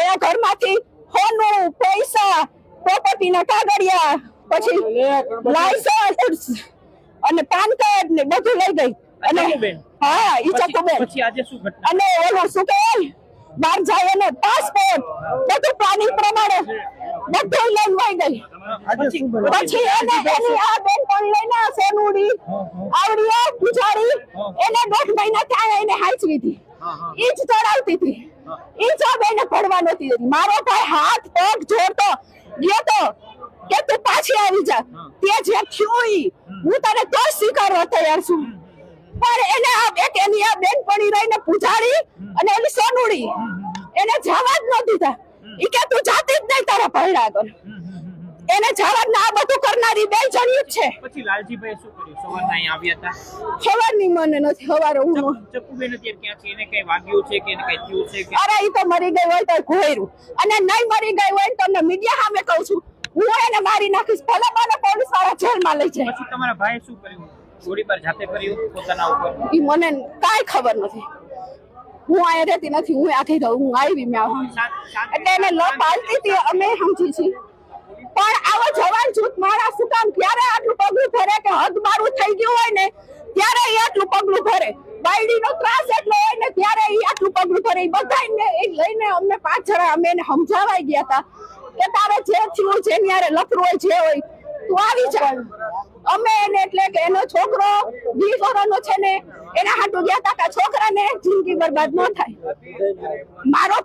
એના ઘરમાંથી હોનું પૈસા પ્રોપર્ટીના કાગળિયા પછી લાયસન્સ અને પાન કાર્ડ ને બધું લઈ ગઈ. અને હા ઈ ચકુબેન. અને ઓલો શું કે બહાર જાય ને પાસપોર્ટ બધું પ્લાનિંગ પ્રમાણે બધું લઈને વહી ગઈ. પછી એને એની આ બેન પણ લઈને સેનુડી સોનુડી આવડી પૂજારી એને દોઢ મહિના થાય એને હાચવી હતી. ઈ જ ચડાવતી હતી. ઈ જ આ બેને ભણવા નહોતી દેતી. મારો ભાઈ હાથ પગ જોડતો ગયો તો કે તું પાછી આવી જા. તે જે થયું ઈ હું તને તો સ્વીકારવા તૈયાર છું. પણ એને આ એક એની આ બેન પડી રહીને પૂજારી અને એની સોનુડી એને જવા જ ન દીધા. ઈ કે તું જાતી જ નહીં તારા ભરડા આગળ. એને જવાબ ના બધું કરનારી બે જણી છે. પછી લાલજીભાઈ શું કર્યું? સવારના અહીંયા આવ્યા હતા? નહીં મને નથી ખબર હું ચપ્પુબેન અત્યારે ક્યાં છે? એને કઈ વાગ્યું છે કે એને કઈ થયું છે કે અરે ઈ તો મરી ગઈ હોય તો ઘોયરું. અને નહીં મરી ગઈ હોય તો મીડિયા સામે કહું છું. હું એને મારી નાખીશ ભલે મને પોલીસવાળા જેલમાં લઈ જાય. પછી તમારા ભાઈ શું કર્યું? ગોળીબાર જાતે કર્યું પોતાના ઉપર? ઈ મને કાંઈ ખબર નથી. હું અહીંયા રહેતી નથી હું આથી રહું હું આવી મેં એટલે એને લ પાલતી હતી અમે સમજી છીએ પણ આવો જવાન જૂથ મારા શું કામ ક્યારે આટલું પગલું ભરે કે હદ મારું થઈ ગયું હોય ને, ત્યારે એ આટલું પગલું ભરે. બાયડીનો ત્રાસ એટલો હોય ને, ત્યારે એ આટલું પગલું ભરે. એ એ લઈને અમને પાછળ અમે એને સમજાવાઈ ગયા હતા કે તારે જે થયું, જેની ત્યારે લખરું હોય, જે હોય, તું આવી જા. અમે એને એટલે કે એનો છોકરો વીસ વર્ષનો છે ને, એના હાટું ગયા હતા કે છોકરાને જિંદગી બરબાદ ન થાય. મારો